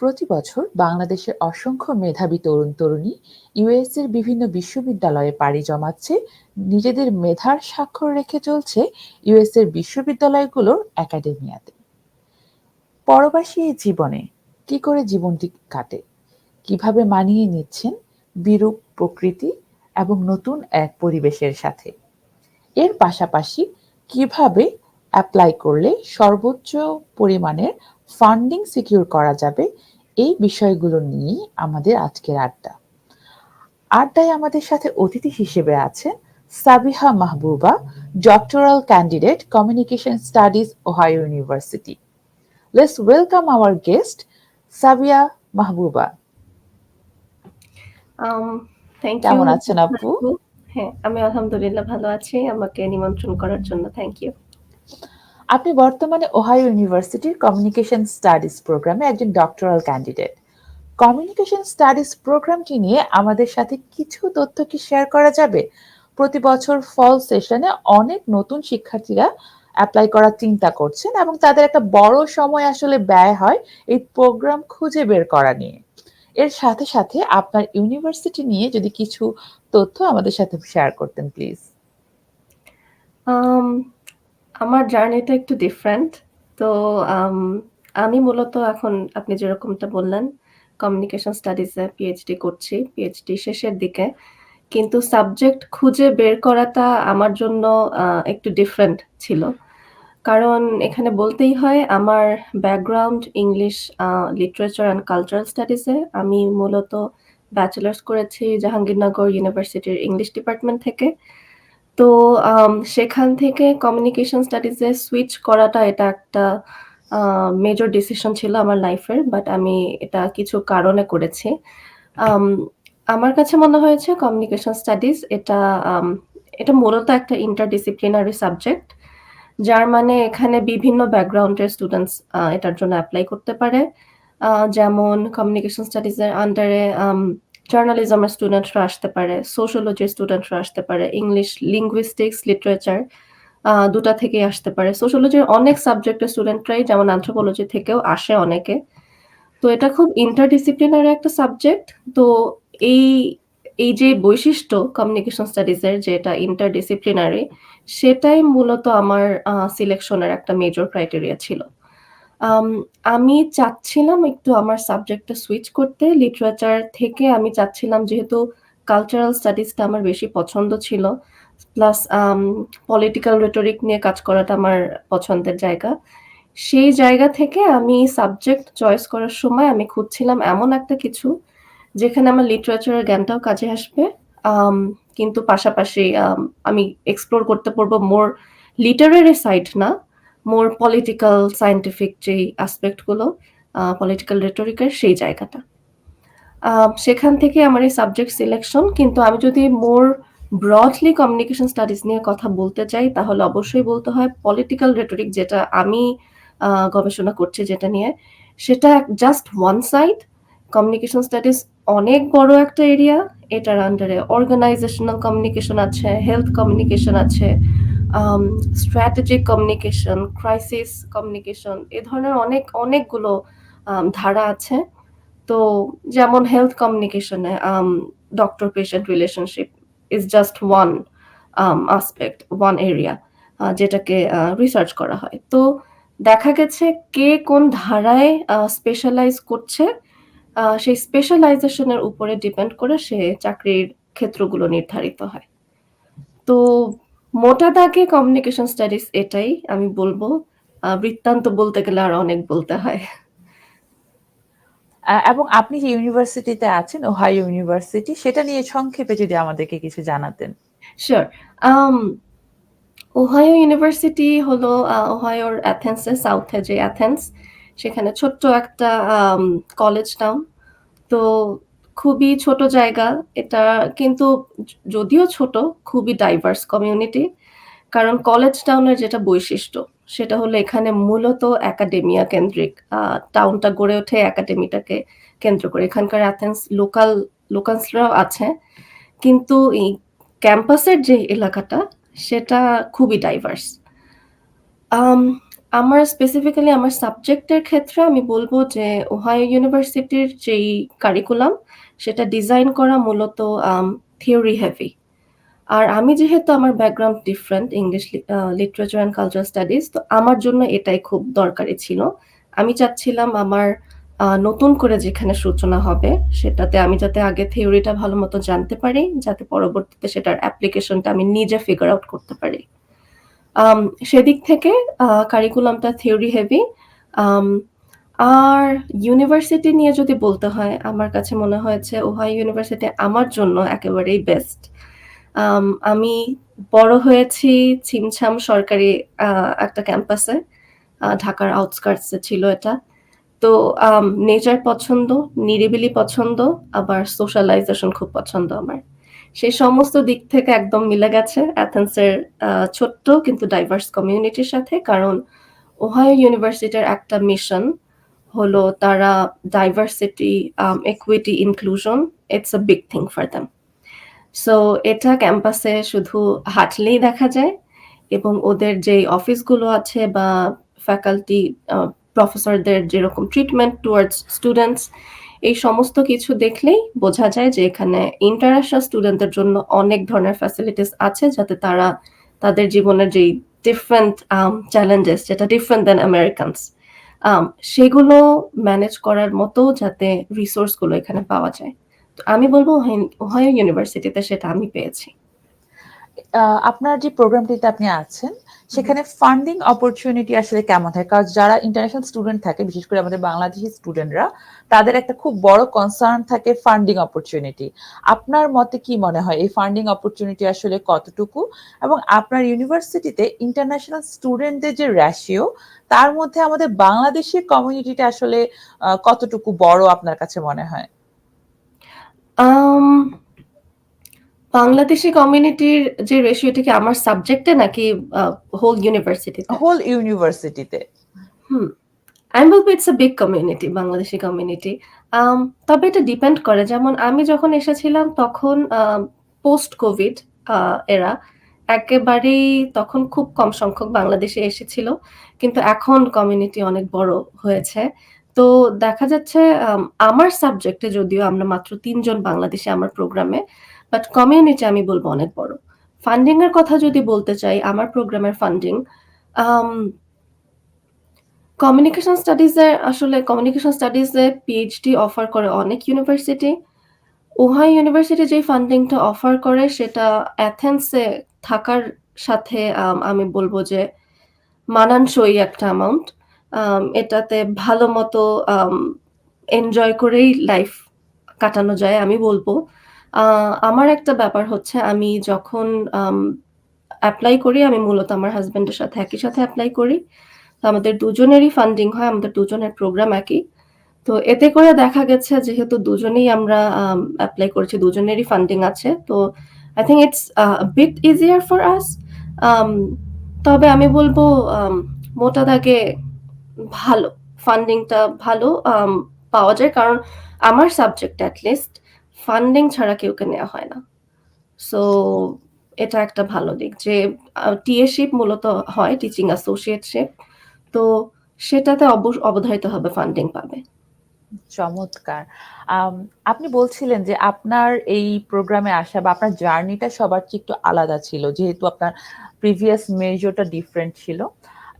প্রতি বছর বাংলাদেশের অসংখ্য মেধাবী তরুণ-তরুণী ইউএসের বিভিন্ন বিশ্ববিদ্যালয়ে পাড়ি জমাচ্ছে, নিজেদের মেধার স্বাক্ষর রেখে চলছে ইউএসের বিশ্ববিদ্যালয়গুলোর একাডেমিয়াতে। পরবাসী এই জীবনে কি করে জীবনটি কাটে? কীভাবে মানিয়ে নিচ্ছেন বিরূপ প্রকৃতি এবং নতুন এক পরিবেশের সাথে? এর পাশাপাশি কীভাবে অ্যাপ্লাই করলে সর্বোচ্চ পরিমাণের ফান্ডিং সিকিউর করা যাবে এই বিষয়গুলো নিয়েই আমাদের আজকের আড্ডা। আড্ডায় আমাদের সাথে অতিথি হিসেবে আছেন Sabiha Mahbuba doctoral candidate communication studies Ohio university. Let's welcome our guest Sabia Mahbuba. কেমন আছেন আপু? হ্যাঁ আমি আলহামদুলিল্লাহ ভালো আছি। আমাকে নিমন্ত্রণ করার জন্য থ্যাংক ইউ আপনি বর্তমানে ওহাইও ইউনিভার্সিটির কমিউনিকেশন স্টাডিজ প্রোগ্রামে একজন ডক্টরাল ক্যান্ডিডেট কমিউনিকেশন স্টাডিজ প্রোগ্রামটি নিয়ে আমাদের সাথে কিছু তথ্য কি শেয়ার করা যাবে? প্রতি বছর ফল সেশনে অনেক নতুন শিক্ষার্থীরা অ্যাপ্লাই করার চিন্তা করছেন এবং তাদের একটা বড় সময় আসলে ব্যয় হয় এই প্রোগ্রাম খুঁজে বের করা নিয়ে। এর সাথে সাথে আপনার ইউনিভার্সিটি নিয়ে যদি কিছু তথ্য আমাদের সাথে শেয়ার করতেন প্লিজ আমার জার্নিটা একটু ডিফারেন্ট। তো আমি মূলত এখন আপনি যেরকমটা বললেন, কমিউনিকেশন স্টাডিজে পিএইচডি করছি। পিএইচডি শেষের দিকে। কিন্তু সাবজেক্ট খুঁজে বের করাটা আমার জন্য একটু ডিফারেন্ট ছিল। কারণ এখানে বলতেই হয় আমার background English literature and cultural স্টাডিজে। আমি মূলত ব্যাচেলার্স করেছি জাহাঙ্গীরনগর ইউনিভার্সিটির ইংলিশ ডিপার্টমেন্ট থেকে। তো সেখান থেকে কমিউনিকেশন স্টাডিজে সুইচ করাটা এটা একটা মেজর ডিসিশন ছিল আমার লাইফের। বাট আমি এটা কিছু কারণে করেছি। আমার কাছে মনে হয়েছে কমিউনিকেশন স্টাডিজ এটা এটা মূলত একটা ইন্টারডিসিপ্লিনারি সাবজেক্ট। যার মানে এখানে বিভিন্ন ব্যাকগ্রাউন্ডের স্টুডেন্টস এটার জন্য অ্যাপ্লাই করতে পারে। যেমন কমিউনিকেশন স্টাডিজের আন্ডারে জার্নালিজমের স্টুডেন্টরা আসতে পারে, সোশ্যোলজির স্টুডেন্টরা আসতে পারে, ইংলিশ, লিঙ্গুইস্টিক্স, লিটারেচার দুটা থেকেই আসতে পারে। সোশ্যোলজির অনেক সাবজেক্টের স্টুডেন্টরাই যেমন অ্যানথ্রোপোলজি থেকেও আসে অনেকে। তো এটা খুব ইন্টারডিসিপ্লিনারি একটা সাবজেক্ট। তো এই এই যে বৈশিষ্ট্য কমিউনিকেশন স্টাডিজের যে এটা ইন্টারডিসিপ্লিনারি সেটাই মূলত আমার সিলেকশনের একটা মেজর ক্রাইটেরিয়া ছিল। আমি চাচ্ছিলাম একটু আমার সাবজেক্টটা সুইচ করতে। লিটারেচার থেকে আমি চাচ্ছিলাম যেহেতু কালচারাল স্টাডিজটা আমার বেশি পছন্দ ছিল। প্লাস পলিটিক্যাল রেটরিক নিয়ে কাজ করাটা আমার পছন্দের জায়গা। সেই জায়গা থেকে আমি সাবজেক্ট চয়েস করার সময় আমি খুঁজছিলাম এমন একটা কিছু যেখানে আমার লিটারেচারের জ্ঞানটাও কাজে আসবে। কিন্তু পাশাপাশি, আমি এক্সপ্লোর করতে পারব মোর লিটারেরি সাইড না। মোর পলিটিক্যাল সায়েন্টিফিক যেই অ্যাসপেক্টগুলো পলিটিক্যাল রেটরিকের সেই জায়গাটা। সেখান থেকে আমার এই সাবজেক্ট সিলেকশন কিন্তু আমি যদি মোর ব্রডলি কমিউনিকেশন স্টাডিজ নিয়ে কথা বলতে চাই, তাহলে অবশ্যই বলতে হয় পলিটিক্যাল রেটরিক যেটা আমি গবেষণা করছি যেটা নিয়ে, সেটা just one side communication studies অনেক বড় একটা এরিয়া এটার আন্ডারে অর্গানাইজেশনাল কমিউনিকেশন আছে হেলথ কমিউনিকেশন আছে স্ট্র্যাটেজিক কমিউনিকেশন ক্রাইসিস কমিউনিকেশন এ ধরনের অনেক, অনেকগুলো ধারা আছে। তো যেমন health কমিউনিকেশনে doctor patient relationship is just one aspect one area যেটাকে রিসার্চ করা হয়। তো দেখা গেছে কে কোন ধারায় স্পেশালাইজ করছে সেই স্পেশালাইজেশনের উপরে ডিপেন্ড করে সে চাকরির ক্ষেত্রগুলো নির্ধারিত হয়। তো মোটা দাগে কমিউনিকেশন স্টাডিজ এটাই আমি বলব। বৃত্তান্ত বলতে গেলে আর অনেক বলতে হয়। এবং আপনি যে ইউনিভার্সিটিতে আছেন ওহাইও ইউনিভার্সিটি সেটা নিয়ে সংক্ষেপে যদি আমাদেরকে কিছু জানাতেন। শিওর ওহাইও ইউনিভার্সিটি হলো ওহাইওর অ্যাথেন্সের সাউথে যে অ্যাথেন্স সেখানে ছোট্ট একটা কলেজ টাউন তো খুবই ছোট জায়গা, এটা কিন্তু যদিও ছোট, খুবই ডাইভার্স কমিউনিটি কারণ কলেজ টাউনের যেটা বৈশিষ্ট্য, সেটা হলো এখানে মূলত একাডেমিয়া কেন্দ্রিক টাউনটা গড়ে ওঠে একাডেমিটাকে কেন্দ্র করে। এখানকার অ্যাথেন্স লোকাল লোকালসরাও আছে, কিন্তু এই ক্যাম্পাসের যে এলাকাটা, সেটা খুবই ডাইভার্স আমার স্পেসিফিক্যালি আমার সাবজেক্টের ক্ষেত্রে আমি বলব যে ওহাইও ইউনিভার্সিটির যেই কারিকুলাম সেটা ডিজাইন করা মূলত থিওরি হেভি। আর আমি যেহেতু আমার background different English literature and cultural studies তো আমার জন্য এটাই খুব দরকারি ছিল। আমি চাচ্ছিলাম আমার নতুন করে যেখানে সূচনা হবে সেটাতে আমি যাতে আগে থিওরিটা ভালো মতো জানতে পারি, যাতে পরবর্তীতে সেটার অ্যাপ্লিকেশনটা আমি নিজে ফিগার আউট করতে পারি। সেদিক থেকে কারিকুলামটা থিওরি হেভি। আর ইউনিভার্সিটি নিয়ে যদি বলতে হয়, আমার কাছে মনে হয়েছে ওহাই ইউনিভার্সিটি আমার জন্য একেবারেই বেস্ট। আমি বড় হয়েছি ছিমছাম সরকারি একটা ক্যাম্পাসে। ঢাকার আউটস্কার্টস ছিল এটা। তো নেচার পছন্দ, নিরিবিলি পছন্দ, আবার সোশ্যালাইজেশন খুব পছন্দ আমার। সেই সমস্ত দিক থেকে একদম মিলে গেছে অ্যাথেন্সের ছোট্ট কিন্তু ডাইভার্স কমিউনিটির সাথে। কারণ ওহাইও ইউনিভার্সিটির একটা মিশন হলো তারা diversity, equity, inclusion it's a big thing for them. So এটা ক্যাম্পাসে শুধু হাঁটলেই দেখা যায় এবং ওদের যেই অফিসগুলো আছে বা ফ্যাকাল্টি প্রফেসরদের যেরকম ট্রিটমেন্ট টুয়ার্ডস স্টুডেন্টস এই সমস্ত কিছু দেখলেই বোঝা যায় যে এখানে ইন্টারন্যাশনাল স্টুডেন্টদের জন্য অনেক ধরনের ফ্যাসিলিটিস আছে যাতে তারা তাদের জীবনের যেই ডিফারেন্ট চ্যালেঞ্জেস যেটা ডিফারেন্ট দ্যান আমেরিকানস আম সেগুলো ম্যানেজ করার মতো যাতে রিসোর্সগুলো এখানে পাওয়া যায়। তো আমি বলব ওহাইও ইউনিভার্সিটিতে সেটা আমি পেয়েছি। আপনার যে প্রোগ্রামটিতে আপনি আছেন, সেখানে ফান্ডিং অপরচুনিটি আসলে কেমন থাকে? কারণ যারা ইন্টারন্যাশনাল স্টুডেন্ট থাকে, বিশেষ করে আমাদের বাংলাদেশি স্টুডেন্টরা, তাদের একটা খুব বড় কনসার্ন থাকে ফান্ডিং অপরচুনিটি। আপনার মতে কি মনে হয় এই ফান্ডিং অপরচুনিটি আসলে কতটুকু? এবং আপনার ইউনিভার্সিটিতে ইন্টারন্যাশনাল স্টুডেন্টদের যে রেশিও, তার মধ্যে আমাদের বাংলাদেশি কমিউনিটিটা আসলে কতটুকু বড় আপনার কাছে মনে হয়? বাংলাদেশি কমিউনিটির যে রেশিও টা কি আমার সাবজেক্টে নাকি হোল ইউনিভার্সিটিতে? হোল ইউনিভার্সিটিতে। হুম। আমি বলব it's a big community, Bangladeshi community. তবে এটা ডিপেন্ড করে। যেমন আমি যখন এসেছিলাম তখন পোস্ট কোভিড এরা একেবারেই তখন খুব কম সংখ্যক বাংলাদেশে এসেছিল। কিন্তু এখন কমিউনিটি অনেক বড় হয়েছে। তো দেখা যাচ্ছে আম আমার সাবজেক্টে যদিও আমরা মাত্র তিনজন বাংলাদেশে আমার প্রোগ্রামে। বাট কমিউনিটি আমি বলব অনেক বড়। ফান্ডিং এর কথা যদি বলতে চাই, আমার প্রোগ্রামের ফান্ডিং কমিউনিকেশন স্টাডিজ আসলে কমিউনিকেশন স্টাডিজ পিএইচডি অফার করে অনেক ইউনিভার্সিটি। ওহাইও ইউনিভার্সিটি যেই ফান্ডিংটা অফার করে সেটা অ্যাথেন্সে থাকার সাথে আমি বলব যে মানানসই একটা অ্যামাউন্ট। এটাতে ভালো মতো এনজয় করেই লাইফ কাটানো যায় আমি বলব। আমার একটা ব্যাপার হচ্ছে আমি যখন আম এপ্লাই করি আমি মূলত আমার হাসব্যান্ডের সাথে একই সাথে এপ্লাই করি। তো আমাদের দুজনেরই ফান্ডিং হয়। আমাদের দুজনের প্রোগ্রাম একই। তো এতে করে দেখা গেছে যেহেতু দুজনেই আমরা আম এপ্লাই করেছি, দুজনেরই ফান্ডিং আছে। তো I think it's bit easier for us. তবে আমি বলব মোটা দাগে ভালো। ফান্ডিংটা ভালো পাওয়া যায়। কারণ আমার সাবজেক্ট এট লিস্ট ফান্ডিং ছাড়া কেউকে নেওয়া হয় না। সো এটা একটা ভালো দিক যে টিএশিপ মূলত হয় টিচিং অ্যাসোসিয়েটশিপ। তো সেটাতে অব অবধারিতভাবে ফান্ডিং পাবে। চমৎকার! আপনি বলছিলেন যে, আপনার এই প্রোগ্রামে আসা বা আপনার জার্নিটা সবার চেয়ে একটু আলাদা ছিল। যেহেতু আপনার প্রিভিয়াস মেজরটা ডিফারেন্ট ছিল।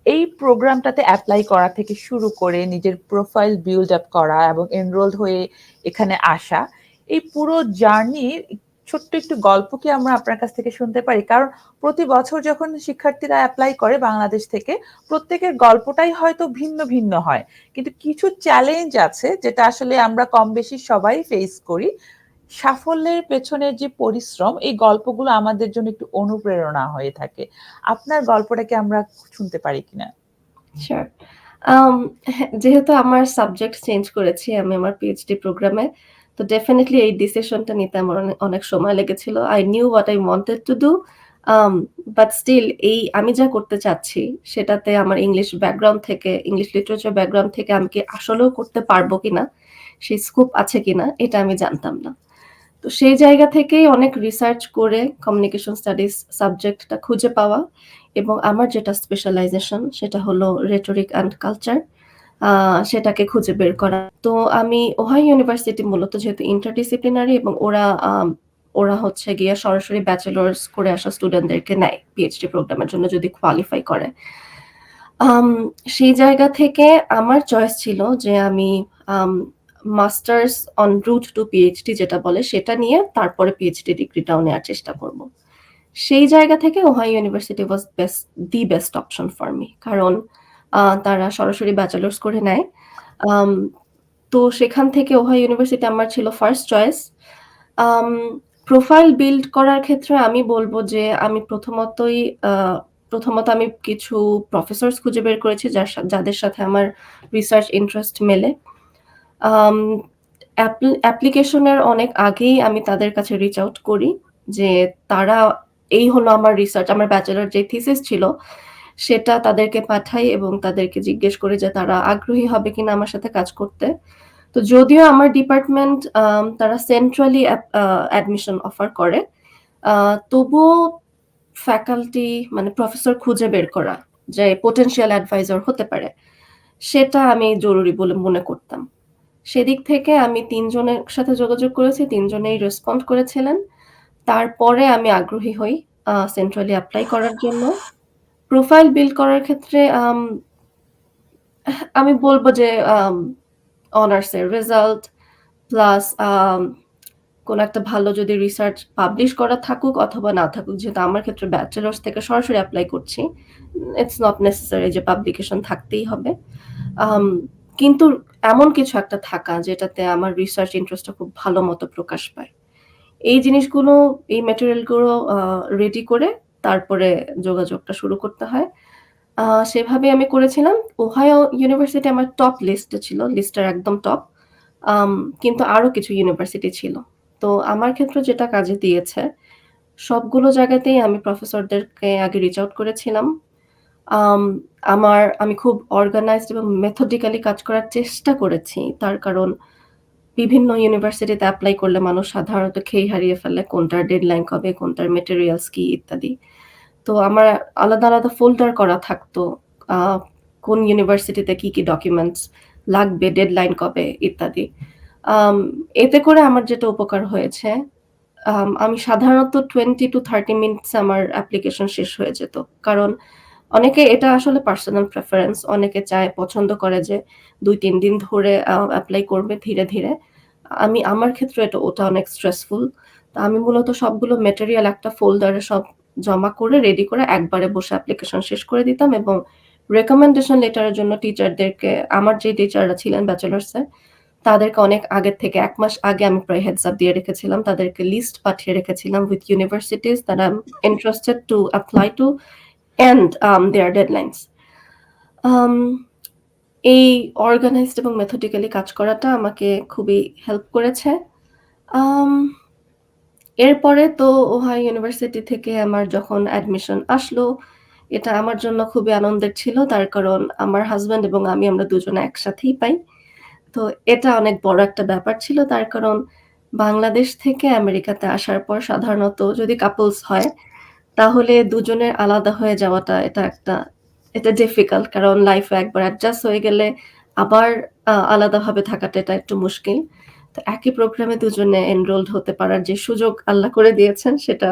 এই প্রোগ্রামটাতে অ্যাপ্লাই করা থেকে শুরু করে নিজের প্রোফাইল বিল্ড আপ করা এবং এনরোলড হয়ে এখানে আসা। এই পুরো জার্নির ছোট্ট একটু গল্প কি আমরা আপনার কাছ থেকে শুনতে পারি? কারণ প্রতি বছর যখন শিক্ষার্থীরা অ্যাপ্লাই করে বাংলাদেশ থেকে, প্রত্যেকের গল্পটাই হয়তো ভিন্ন, ভিন্ন হয়। কিন্তু কিছু চ্যালেঞ্জ আছে যেটা আসলে আমরা কম বেশি সবাই ফেস করি। সাফল্যের পেছনের যে পরিশ্রম, এই গল্পগুলো আমাদের জন্য একটু অনুপ্রেরণা হয়ে থাকে। আপনার গল্পটাকে আমরা শুনতে পারি কিনা? হ্যাঁ, যেহেতু আমার সাবজেক্ট চেঞ্জ করেছি আমি আমার পিএইচডি প্রোগ্রামে। তো ডেফিনেটলি এই ডিসিশনটা নিতে আমার অনেক সময় লেগেছিল। I knew what I wanted to do but still এই আমি যা করতে চাচ্ছি সেটাতে আমার ইংলিশ ব্যাকগ্রাউন্ড থেকে, ইংলিশ লিটারেচার ব্যাকগ্রাউন্ড থেকে আমি কি আসলেও করতে পারব কিনা, সেই স্কোপ আছে কিনা এটা আমি জানতাম না। তো সেই জায়গা থেকেই অনেক রিসার্চ করে কমিউনিকেশন স্টাডিজ সাবজেক্টটা খুঁজে পাওয়া এবং আমার যেটা স্পেশালাইজেশন সেটা হলো রেটরিক অ্যান্ড কালচার। সেটাকে খুঁজে বের করা। তো আমি ওহাই ইউনিভার্সিটি মূলত যেহেতু ইন্টারডিসিপ্লিনারি এবং ওরা ওরা হচ্ছে গিয়ে সরাসরি ব্যাচেলর্স করে আসা স্টুডেন্টদেরকে নেয় পিএইচডি প্রোগ্রামের জন্য যদি কোয়ালিফাই করে। সেই জায়গা থেকে আমার চয়েস ছিল যে আমি masters on route to PhD যেটা বলে সেটা নিয়ে তারপরে পিএইচডি ডিগ্রিটাও নেওয়ার চেষ্টা করব। সেই জায়গা থেকে Ohio university was best the best option for me. কারণ তারা সরাসরি ব্যাচেলর্স করে নেয়। তো সেখান থেকে ওহাইও ইউনিভার্সিটি আমার ছিল ফার্স্ট চয়েস। প্রোফাইল বিল্ড করার ক্ষেত্রে আমি বলব যে আমি প্রথমতই প্রথমত আমি কিছু প্রফেসরস খুঁজে বের করেছি যাদের সাথে আমার রিসার্চ ইন্টারেস্ট মেলে। অ্যাপ্লিকেশনের অনেক আগেই আমি তাদের কাছে রিচ আউট করি যে তারা, এই হলো আমার রিসার্চ আমার ব্যাচেলর যে থিসিস ছিল সেটা তাদেরকে পাঠাই এবং তাদেরকে জিজ্ঞেস করি যে তারা আগ্রহী হবে কিনা আমার সাথে কাজ করতে। তো যদিও আমার ডিপার্টমেন্ট তারা সেন্ট্রালি অ্যাডমিশন অফার করে। তবুও ফ্যাকাল্টি মানে প্রফেসর খুঁজে বের করা যে পোটেনশিয়াল অ্যাডভাইসর হতে পারে। সেটা আমি জরুরি বলে মনে করতাম। সেদিক থেকে আমি তিনজনের সাথে যোগাযোগ করেছি। তিনজনেই রেসপন্ড করেছিলেন। তারপরে আমি আগ্রহী হই সেন্ট্রালি অ্যাপ্লাই করার জন্য। প্রোফাইল বিল্ড করার ক্ষেত্রে আমি বলব যে অনার্সের রেজাল্ট প্লাস কোন একটা ভালো যদি রিসার্চ পাবলিশ করা থাকুক অথবা না থাকুক। যেহেতু আমার ক্ষেত্রে ব্যাচেলর্স থেকে সরাসরি অ্যাপ্লাই করছি। ইটস নট নেসেসারি যে পাবলিকেশন থাকতেই হবে। কিন্তু এমন কিছু একটা থাকা যেটাতে আমার রিসার্চ ইন্টারেস্টটা খুব ভালো মতো প্রকাশ পায়। এই জিনিসগুলো, এই ম্যাটেরিয়ালগুলো আ রেডি করে তারপরে যোগাযোগটা শুরু করতে হয়। আ সেভাবেই আমি করেছিলাম। ওহাইও ইউনিভার্সিটি আমার টপ লিস্টে ছিল। লিস্টের একদম টপ। কিন্তু আরও কিছু ইউনিভার্সিটি ছিল। তো আমার ক্ষেত্রে যেটা কাজে দিয়েছে, সবগুলো জায়গাতেই আমি প্রফেসরদেরকে আগে রিচ আউট করেছিলাম। আমার আমি খুব অর্গানাইজড এবং মেথডিক্যালি কাজ করার চেষ্টা করেছি। তার কারণ বিভিন্ন ইউনিভার্সিটিতে অ্যাপ্লাই করলে মানুষ সাধারণত খেই হারিয়ে ফেলে কোনটার ডেডলাইন কবে, কোনটার মেটেরিয়ালস কি ইত্যাদি। তো আমার আলাদা, আলাদা ফোল্ডার করা থাকতো। কোন ইউনিভার্সিটিতে কি, কি ডকুমেন্টস লাগবে, ডেডলাইন কবে ইত্যাদি। এতে করে আমার যেটা উপকার হয়েছে, আমি সাধারণত 20 টু 30 মিনিটস আমার অ্যাপ্লিকেশন শেষ হয়ে যেত। কারণ অনেকে এটা আসলে পার্সোনাল প্রেফারেন্স। অনেকে চায় পছন্দ করে যে ২-৩ দিন ধরে অ্যাপ্লাই করবে ধীরে, ধীরে। আমি আমার ক্ষেত্রে এটা ওটা অনেক স্ট্রেসফুল। তো আমি মূলত সবগুলো ম্যাটেরিয়াল একটা ফোল্ডারে সব জমা করে রেডি করে একবারে বসে অ্যাপ্লিকেশন শেষ করে দিতাম এবং রেকমেন্ডেশন লেটারের জন্য টিচারদেরকে আমার যে টিচাররা ছিলেন ব্যাচেলর্সে তাদেরকে অনেক আগের থেকে, এক মাস আগে আমি প্রায় হেডস আপ দিয়ে রেখেছিলাম। তাদেরকে লিস্ট পাঠিয়ে রেখেছিলাম with universities that I am interested to apply to and their deadlines. এই অর্গানাইজড এবং মেথডিক্যালি কাজ করাটা আমাকে খুবই হেল্প করেছে। এরপরে তো ওহাইও ইউনিভার্সিটি থেকে আমার যখন অ্যাডমিশন আসলো, এটা আমার জন্য খুবই আনন্দের ছিল। তার কারণ আমার হাজব্যান্ড এবং আমি আমরা দুজনে একসাথেই পাই। তো এটা অনেক বড় একটা ব্যাপার ছিল। তার কারণ বাংলাদেশ থেকে আমেরিকাতে আসার পর সাধারণত যদি কাপলস হয়, তাহলে দুজনের আলাদা হয়ে যাওয়াটা এটা একটা এটা ডিফিকাল্ট। কারণ লাইফে একবার অ্যাডজাস্ট হয়ে গেলে আবার আলাদাভাবে থাকাটা এটা একটু মুশকিল। তো একই প্রোগ্রামে দুজনে এনরোলড হতে পারার যে সুযোগ আল্লাহ করে দিয়েছেন, সেটা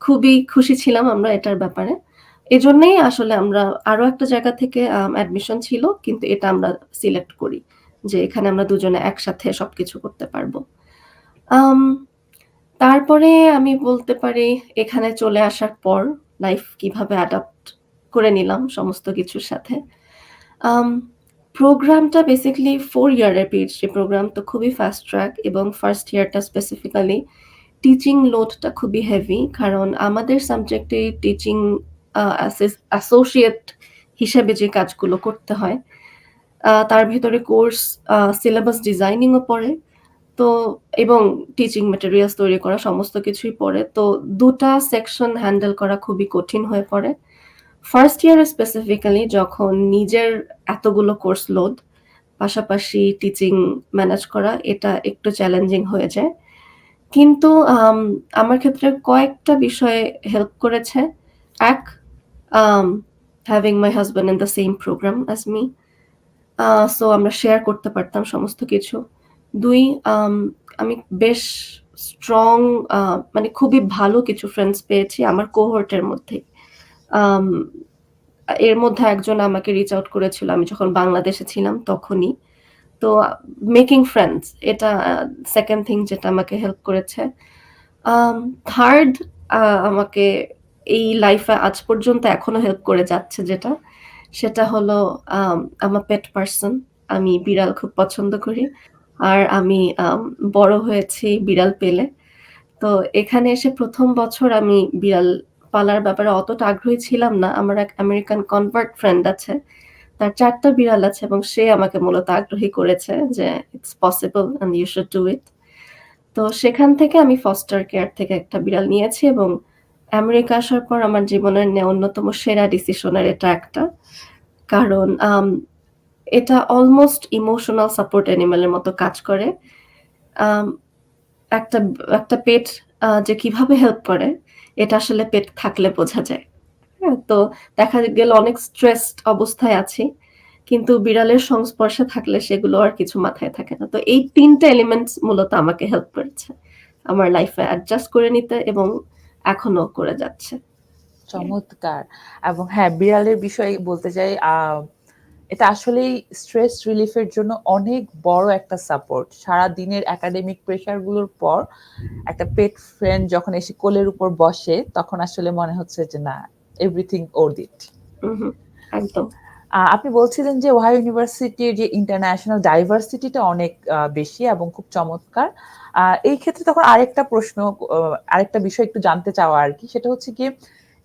খুবই খুশি ছিলাম আমরা এটার ব্যাপারে। এজন্যই আসলে আমরা আরও একটা জায়গা থেকে অ্যাডমিশন ছিল, কিন্তু এটা আমরা সিলেক্ট করি। যে এখানে আমরা দুজনে একসাথে সবকিছু করতে পারব তারপরে আমি বলতে পারি এখানে চলে আসার পর লাইফ কীভাবে অ্যাডাপ্ট করে নিলাম সমস্ত কিছুর সাথে। প্রোগ্রামটা বেসিক্যালি 4 ইয়ারের পিএইচডি প্রোগ্রাম তো খুবই ফাস্ট ট্র্যাক এবং ফার্স্ট ইয়ারটা স্পেসিফিক্যালি টিচিং লোডটা খুবই হেভি। কারণ আমাদের সাবজেক্টে টিচিং অ্যাসোসিয়েট হিসেবে যে কাজগুলো করতে হয়, তার ভিতরে কোর্স সিলেবাস ডিজাইনিংও পড়ে। তো এবং টিচিং ম্যাটেরিয়ালস তৈরি করা সমস্ত কিছুই পড়ে। তো ২ টা সেকশন হ্যান্ডেল করা খুবই কঠিন হয়ে পড়ে। ফার্স্ট ইয়ারে স্পেসিফিক্যালি যখন নিজের এতগুলো কোর্স লোড, পাশাপাশি টিচিং ম্যানেজ করা এটা একটু চ্যালেঞ্জিং হয়ে যায়। কিন্তু আমার ক্ষেত্রে কয়েকটা বিষয়ে হেল্প করেছে। এক having my husband husband the same program as me so আমরা শেয়ার করতে পারতাম সমস্ত কিছু। দুই আমি বেশ স্ট্রং মানে খুবই ভালো কিছু ফ্রেন্ডস পেয়েছি আমার কোহোর্ট এর মধ্যেই। এর মধ্যে একজন আমাকে রিচ আউট করেছিল আমি যখন বাংলাদেশে ছিলাম তখনই। তো মেকিং ফ্রেন্ডস এটা সেকেন্ড থিং যেটা আমাকে হেল্প করেছে। থার্ড আমাকে এই লাইফে আজ পর্যন্ত এখনও হেল্প করে যাচ্ছে যেটা, সেটা হলো আমার পেট পার্সন আমি বিড়াল খুব পছন্দ করি। আর আমি বড় হয়েছি বিড়াল পেলে। তো এখানে এসে প্রথম বছর আমি বিড়াল পালার ব্যাপারে অতটা আগ্রহী ছিলাম না। আমার এক আমেরিকান কনভার্ট ফ্রেন্ড আছে। তার চারটা বিড়াল আছে এবং সে আমাকে মূলত আগ্রহী করেছে যে it's possible and you should do it." তো সেখান থেকে আমি ফস্টার কেয়ার থেকে একটা বিড়াল নিয়েছি এবং আমেরিকা আসার পর আমার জীবনের অন্যতম সেরা ডিসিশনের এটা একটা। কারণ এটা অলমোস্ট ইমোশনাল সাপোর্ট অ্যানিমালের মতো কাজ করে। একটা একটা পেট যে কীভাবে হেল্প করে এটা আসলে পেট থাকলে বোঝা যায়। হ্যাঁ? তো দেখা গেল অনেক স্ট্রেসড অবস্থায় আছি। কিন্তু বিড়ালের সংস্পর্শে থাকলে সেগুলো আর কিছু মাথায় থাকে না। তো এই ৩ টা এলিমেন্টস মূলত আমাকে হেল্প করেছে। আমার লাইফে অ্যাডজাস্ট করে নিতে এবং এখনও করে যাচ্ছে। চমৎকার! এবং হ্যাঁ, বিড়ালের বিষয়ে বলতে চাই এটা আসলেই স্ট্রেস রিলিফ এর জন্য অনেক বড় একটা সাপোর্ট। সারাদিনের একাডেমিক প্রেশারগুলোর পর একটা পেট ফ্রেন্ড যখন এসে কোলের উপর বসে তখন আসলে মনে হচ্ছে যে না এভরিথিং হুম। একদম। আপনি বলছিলেন যে ওহাইও ইউনিভার্সিটির যে ইন্টারন্যাশনাল ডাইভার্সিটিটা অনেক বেশি এবং খুব চমৎকার। এই ক্ষেত্রে তখন আরেকটা প্রশ্ন আরেকটা বিষয় একটু জানতে চাওয়া আর কি সেটা হচ্ছে গিয়ে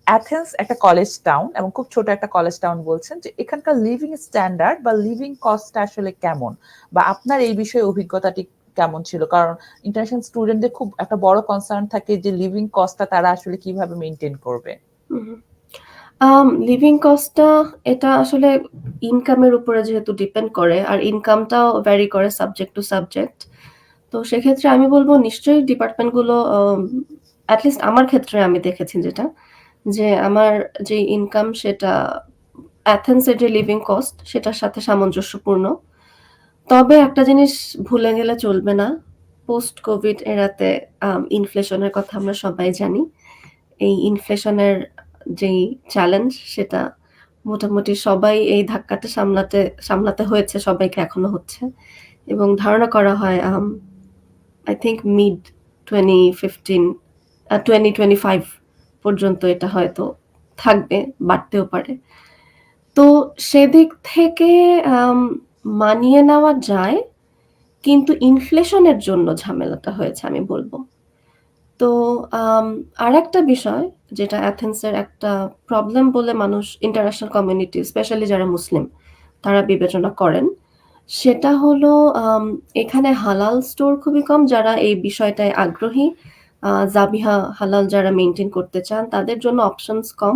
অ্যাথেন্স একটা কলেজ টাউন এবং খুব ছোট একটা কলেজ টাউন বলছেন যে এখানকার লিভিং স্ট্যান্ডার্ড বা লিভিং কস্ট টা আসলে কেমন? বা আপনার এই বিষয়ে অভিজ্ঞতাটি কেমন ছিল? কারণ ইন্টারন্যাশনাল স্টুডেন্টদের খুব একটা বড় কনসার্ন থাকে যে লিভিং কস্ট টা তারা আসলে কীভাবে মেইনটেইন করবে? লিভিং কস্ট টা এটা আসলে ইনকামের উপরে যেহেতু ডিপেন্ড করে আর ইনকামটাও ভ্যারি করে সাবজেক্ট টু সাবজেক্ট। তো সেক্ষেত্রে আমি বলব নিশ্চয়ই ডিপার্টমেন্টগুলো আম এট লিস্ট আমার ক্ষেত্রে আমি দেখেছি যেটা, যে আমার যে ইনকাম সেটা অ্যাথেন্স এর যে লিভিং কস্ট সেটার সাথে সামঞ্জস্যপূর্ণ। তবে একটা জিনিস ভুলে গেলে চলবে না। পোস্ট কোভিড এরাতে ইনফ্লেশনের কথা আমরা সবাই জানি। এই ইনফ্লেশনের যেই চ্যালেঞ্জ সেটা মোটামুটি সবাই এই ধাক্কাটা সামলাতে সামলাতে হয়েছে, সবাইকে এখনও হচ্ছে। এবং ধারণা করা হয় আই থিংক মিড 2015 আ 2025 পর্যন্ত এটা হয়তো থাকবে, বাড়তেও পারে। তো সেদিক থেকে মানিয়ে নেওয়া যায়। কিন্তু ইনফ্লেশনের জন্য ঝামেলাটা হয়েছে আমি বলব তো আর একটা বিষয় যেটা অ্যাথেন্সের একটা প্রবলেম বলে মানুষ ইন্টারন্যাশনাল কমিউনিটি স্পেশালি যারা মুসলিম তারা বিবেচনা করেন। সেটা হলো এখানে হালাল স্টোর খুবই কম যারা এই বিষয়টায় আগ্রহী। জাবিহা হালাল যারা মেনটেন করতে চান, তাদের জন্য অপশনস কম।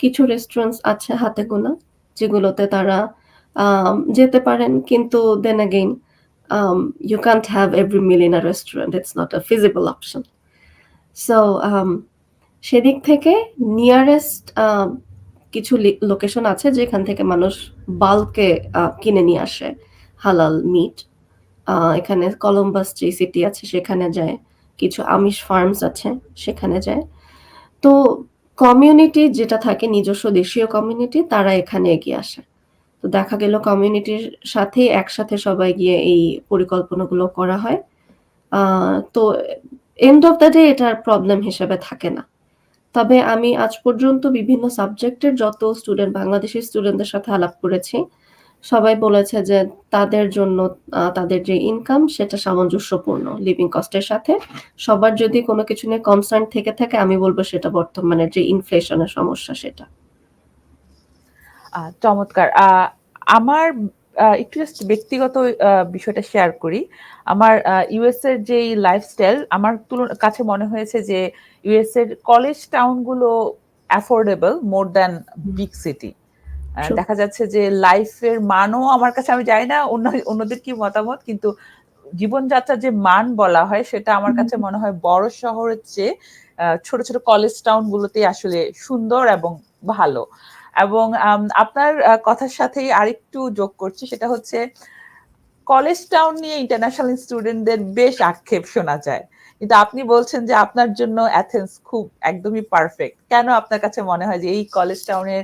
কিছু রেস্টুরেন্টস আছে হাতে গোনা যেগুলোতে তারা যেতে পারেন, কিন্তু then again you can't have every meal in a restaurant. It's not a feasible option. So সেদিক থেকে নিয়ারেস্ট কিছু লোকেশন আছে যেখান থেকে মানুষ বাল্কে কিনে নিয়ে আসে হালাল মিট। এখানে কলম্বাস যে সিটি আছে, সেখানে যায়। কিছু আমিষ ফার্মস আছে সেখানে যায়। তো কমিউনিটি যেটা থাকে নিজস্ব দেশীয় কমিউনিটি তারা এখানে এগিয়ে আসে। তো দেখা গেল কমিউনিটির সাথেই একসাথে সবাই গিয়ে এই পরিকল্পনাগুলো করা হয়। তো এন্ড অফ দ্যা ডে এটার প্রবলেম হিসেবে থাকে না। তবে আমি আজ পর্যন্ত বিভিন্ন সাবজেক্টের যত স্টুডেন্ট বাংলাদেশের স্টুডেন্টদের সাথে আলাপ করেছি, সবাই বলেছে যে তাদের জন্য তাদের যে ইনকাম সেটা সামঞ্জস্যপূর্ণ লিভিং কস্টের সাথে। সবার যদি কোন কিছু নিয়ে কনসার্ন থেকে থাকে, আমি বলব সেটা বর্তমানে যে ইনফ্লেশন এর সমস্যা সেটা। চমৎকার! আমার একটু জাস্ট ব্যক্তিগত বিষয়টা শেয়ার করি। আমার ইউএস এর যেই লাইফস্টাইল আমার তুলন, কাছে মনে হয়েছে যে ইউএস এর college টাউনগুলো affordable more than big city. দেখা যাচ্ছে যে লাইফের মানও আমার কাছে আমি জানি না অন্য অন্যদের কি মতামত কিন্তু জীবনযাত্রার যে মান বলা হয় সেটা আমার কাছে মনে হয় বড় শহরের চেয়ে ছোট, ছোট কলেজ টাউন গুলোতেই আসলে সুন্দর এবং ভালো। এবং আপনার কথার সাথেই আরেকটু যোগ করছি সেটা হচ্ছে কলেজ টাউন নিয়ে ইন্টারন্যাশনাল স্টুডেন্টদের বেশ আক্ষেপ শোনা যায়। কিন্তু আপনি বলছেন যে আপনার জন্য অ্যাথেন্স খুব একদমই পারফেক্ট। কেন আপনার কাছে মনে হয় যে এই কলেজ টাউনের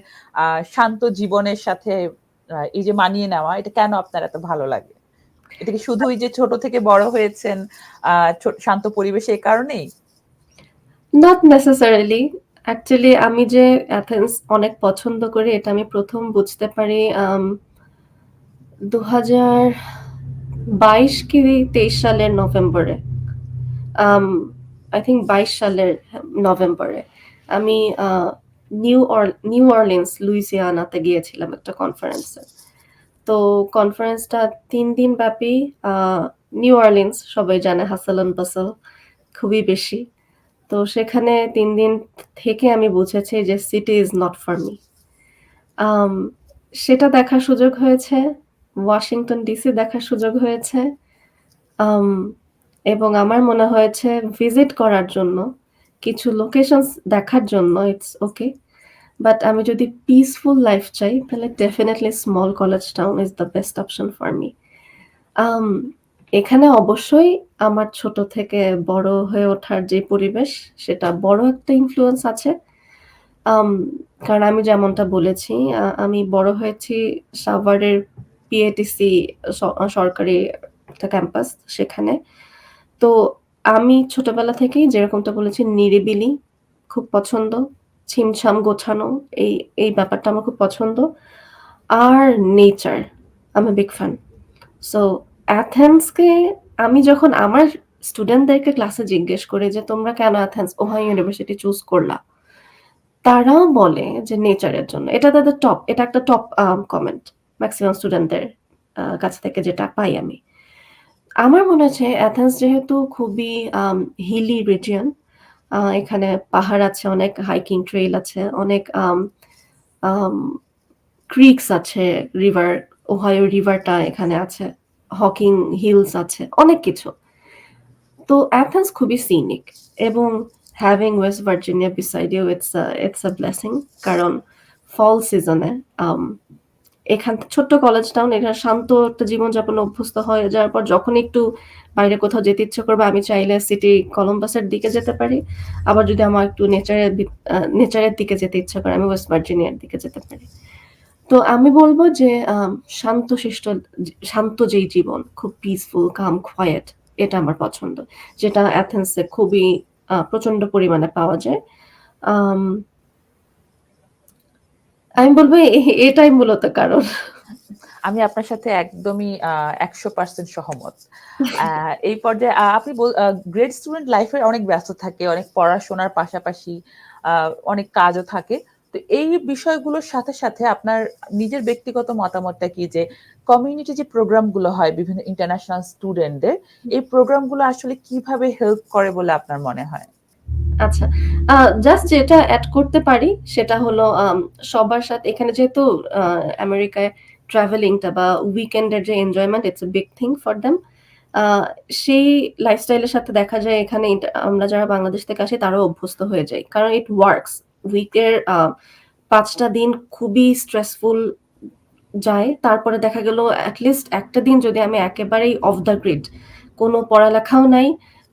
শান্ত জীবনের সাথে এই যে মানিয়ে নেওয়া, এটা কেন আপনার এত ভালো লাগে? এটা কি শুধুই যে ছোট থেকে বড় হয়েছেন শান্ত পরিবেশে এ কারণেই? Not necessarily. অ্যাকচুয়ালি আমি যে অ্যাথেন্স অনেক পছন্দ করি, এটা আমি ১ম বুঝতে পারি, আম ২০২২ কি ২৩ সালের নভেম্বরে। আই থিঙ্ক বাইশ সালের নভেম্বরে। আমি নিউ নিউ অরলিন্স, লুইসিয়ানাতে গিয়েছিলাম একটা কনফারেন্সে। তো কনফারেন্সটা তিন দিন ব্যাপী নিউ অরলিন্স সবাই জানে হাসল অ্যান্ড বাসল খুবই বেশি। তো সেখানে তিন দিন থেকে আমি বুঝেছি যে city is not for me. সেটা দেখার সুযোগ হয়েছে, ওয়াশিংটন ডিসি দেখার সুযোগ হয়েছে। এবং আমার মনে হয়েছে ভিজিট করার জন্য, কিছু লোকেশনস দেখার জন্য ইটস ওকে। বাট আমি যদি পিসফুল লাইফ চাই, তাহলে definitely small college town is the best option for me. এখানে অবশ্যই আমার ছোট থেকে বড় হয়ে ওঠার যে পরিবেশ, সেটা বড় একটা ইনফ্লুয়েন্স আছে। আম কারণ আমি যেমনটা বলেছি আমি বড় হয়েছি সাভারের পিএটিসি সরকারি একটা ক্যাম্পাস সেখানে। তো আমি ছোটবেলা থেকেই যেরকমটা বলেছি নিরিবিলি খুব পছন্দ। ছিমছাম গোছানো এই, এই ব্যাপারটা আমার খুব পছন্দ। আর nature I am a big fan. So অ্যাথেন্সকে আমি যখন আমার স্টুডেন্টদেরকে ক্লাসে জিজ্ঞেস করি যে, "তোমরা কেন অ্যাথেন্স ওহাইও ইউনিভার্সিটি চুজ করলা?" তারাও বলে যে নেচারের জন্য। এটা তাদের টপ এটা একটা টপ কমেন্ট ম্যাক্সিমাম স্টুডেন্টদের কাছ থেকে যেটা পাই আমি। আমার মনে হচ্ছে অ্যাথেন্স যেহেতু খুবই হিলি রিজিয়ন এখানে পাহাড় আছে, অনেক হাইকিং ট্রেইল আছে, অনেক ক্রিকস আছে, রিভার ওহাইও রিভারটা এখানে আছে, হকিং হিলস আছে, অনেক কিছু। তো অ্যাথেন্স খুবই সিনিক এবং having West Virginia beside you it's it's it's blessing কারণ ফল সিজনে এখান ছোট্ট কলেজ টাউন এখানে শান্ত একটা জীবনযাপনে অভ্যস্ত হয়ে যাওয়ার পর যখন একটু বাইরে কোথাও যেতে ইচ্ছে করবে আমি চাইলে সিটি কলম্বাসের দিকে যেতে পারি। আবার যদি আমার একটু নেচারের নেচারের দিকে যেতে ইচ্ছা করে আমি ওয়েস্ট ভার্জিনিয়ার দিকে যেতে পারি। তো আমি বলব যে শান্ত জি শান্ত যেই জীবন খুব পিসফুল, কাম, কোয়েট এটা আমার পছন্দ। যেটা অ্যাথেন্সে খুবই প্রচণ্ড পরিমাণে পাওয়া যায়। আম বলব এটাই মূলত কারণ। আমি আপনার সাথে একদমই আ ১০০% সহমত। এই পর্যায়ে আপনি গ্রেড স্টুডেন্ট লাইফ অনেক ব্যস্ত থাকে, অনেক পড়াশোনার পাশাপাশি অনেক কাজও থাকে। তো এই বিষয়গুলোর সাথে, সাথে আপনার নিজের ব্যক্তিগত মতামতটা কি যে কমিউনিটি যে প্রোগ্রামগুলো হয় বিভিন্ন ইন্টারন্যাশনাল স্টুডেন্টদের, এই প্রোগ্রামগুলো আসলে কীভাবে হেল্প করে বলে আপনার মনে হয়? আচ্ছা। জাস্ট যেটা এড করতে পারি সেটা হলো সবার সাথে এখানে যেহেতু আমেরিকায় ট্রাভেলিংটা বা উইকেন্ড এর যে enjoyment it's a big thing for them. সেই লাইফস্টাইল এর সাথে দেখা যায় এখানে আমরা যারা বাংলাদেশ থেকে আসি তারাও অভ্যস্ত হয়ে যাই। কারণ ইট ওয়ার্কস। উইকের ৫ দিন খুবই স্ট্রেসফুল যায়। তারপরে দেখা গেল এট লিস্ট একটা দিন যদি আমি একেবারেই অফ দ্য গ্রিড কোনো পড়ালেখাও নাই,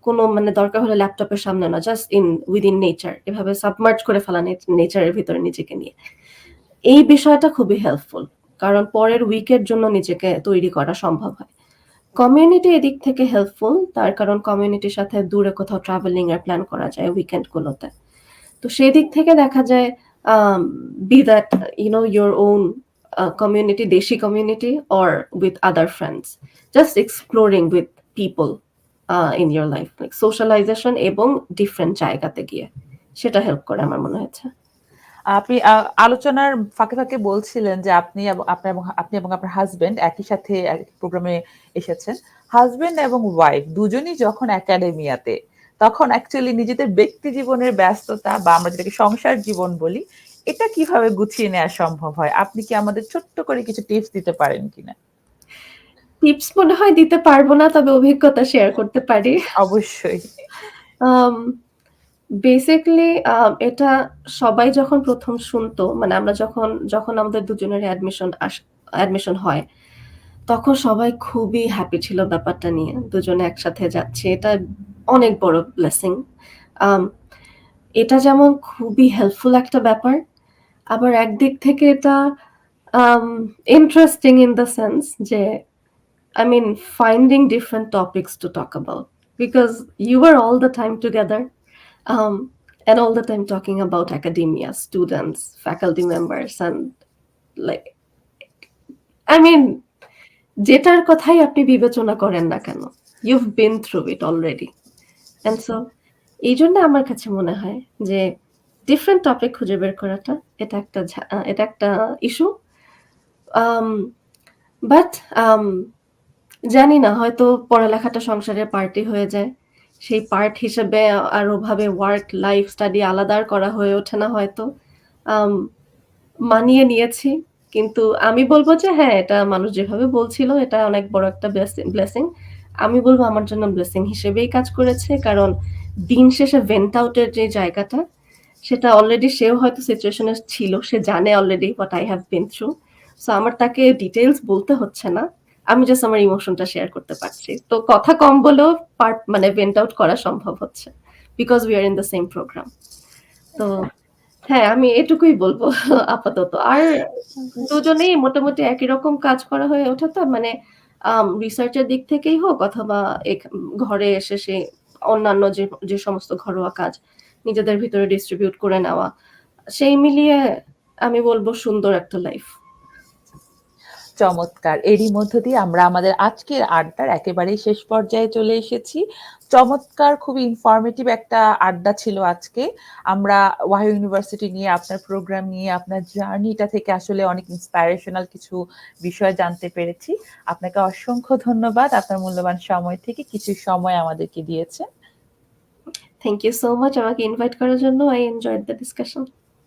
কোনো মানে দরকার হলে ল্যাপটপের সামনে না। জাস্ট ইন উইদিন নেচার এভাবে সাবমার্জ করে ফেলা নেচারের ভিতরে নিজেকে নিয়ে। এই বিষয়টা খুবই হেল্পফুল। কারণ পরের উইকের জন্য নিজেকে তৈরি করা সম্ভব হয়। কমিউনিটি এদিক থেকে হেল্পফুল তার কারণ কমিউনিটির সাথে দূরে কোথাও ট্রাভেলিং এর প্ল্যান করা যায় উইকেন্ড গুলোতে। তো সেদিক থেকে দেখা যায় be that you know your own community desi community or with other friends. Just exploring with people in your life like socialization এবং ডিফারেন্ট জায়গাতে গিয়ে। সেটা হেল্প করে আমার মনে হয়েছে। আপনি আলোচনার ফাঁকে, ফাঁকে বলছিলেন যে আপনি এব আপনি এবং আপনার হাসব্যান্ড একই সাথে প্রোগ্রামে এসেছেন। হাজবেন্ড এবং ওয়াইফ দুজনই যখন একাডেমিয়াতে তখন অ্যাকচুয়ালি নিজেদের ব্যক্তি জীবনের ব্যস্ততা বা আমরা যেটাকে সংসার জীবন বলি, এটা কীভাবে গুছিয়ে নেওয়া সম্ভব হয়? আপনি কি আমাদের ছোট্ট করে কিছু টিপস দিতে পারেন কিনা? টিপস মনে হয় দিতে পারব না। তবে অভিজ্ঞতা শেয়ার করতে পারি। অবশ্যই। বেসিকলি এটা সবাই যখন প্রথম শুনতো মানে আমরা যখন, যখন আমাদের দুজনেরই অ্যাডমিশন অ্যাডমিশন হয়, তখন সবাই খুবই হ্যাপি ছিল ব্যাপারটা নিয়ে। দুজনে একসাথে যাচ্ছে এটা অনেক বড় ব্লেসিং। এটা যেমন খুবই হেল্পফুল একটা ব্যাপার। আবার একদিক থেকে এটা ইন্টারেস্টিং ইন দ্য সেন্স যে I mean finding different topics to talk about because you were all the time together um, and all the time talking about academia, students, faculty members and like I mean যেটার কথাই আপনি বিবেচনা করেন না কেন, you've been through it already. And so এইজন্য আমার কাছে মনে হয় যে ডিফারেন্ট টপিক খুঁজে বের করাটা এটা একটা এটা একটা ইস্যু। বাট জানি না হয়তো পড়ালেখাটা সংসারের পার্টি হয়ে যায়। সেই পার্ট হিসেবে আর ওভাবে ওয়ার্ক, লাইফ, স্টাডি আলাদা করা হয়ে ওঠে না হয়তো। মানিয়ে নিয়েছি। কিন্তু আমি বলব যে হ্যাঁ, এটা মানুষ যেভাবে বলছিল এটা অনেক বড় একটা ব্লেসিং। আমি বলব আমার জন্য ব্লেসিং হিসেবেই কাজ করেছে। কারণ দিন শেষে ভেন্ট আউটের যে জায়গাটা, সেটা অলরেডি সেও হয়তো সিচুয়েশন ছিল। সে জানে already what I have been through. So আমার তাকে ডিটেলস বলতে হচ্ছে না। আমি জাস্ট আমার ইমোশনটা শেয়ার করতে পারছি। তো কথা কম বলেও পার্ট মানে ভেন্ট আউট করা সম্ভব হচ্ছে। Because we are in the same program. তো হ্যাঁ, আমি এটুকুই বলব আপাতত। আর দুজনেই মোটামুটি একই রকম কাজ করা হয়ে ওঠে তো মানে আম রিসার্চ দিক থেকেই হোক অথবা ঘরে এসে সে অন্যান্য যে, যে সমস্ত ঘরোয়া কাজ নিজেদের ভিতরে ডিস্ট্রিবিউট করে নেওয়া। সেই মিলিয়ে আমি বলব সুন্দর একটা লাইফ। চমৎকার! এরই মধ্য দিয়ে আমরা আমাদের আজকের আড্ডার একেবারেই শেষ পর্যায়ে চলে এসেছি। চমৎকার, খুবই ইনফরমেটিভ একটা আড্ডা ছিল আজকে। আমরা ওয়াহি ইউনিভার্সিটি নিয়ে, আপনার প্রোগ্রাম নিয়ে, আপনার জার্নিটা থেকে আসলে অনেক ইন্সপায়ারেশনাল কিছু বিষয় জানতে পেরেছি। আপনাকে অসংখ্য ধন্যবাদ। আপনার মূল্যবান সময় থেকে কিছু সময় আমাদেরকে দিয়েছেন। থ্যাংক ইউ সো মাচ আমাকে ইনভাইট করার জন্য। I enjoyed the discussion.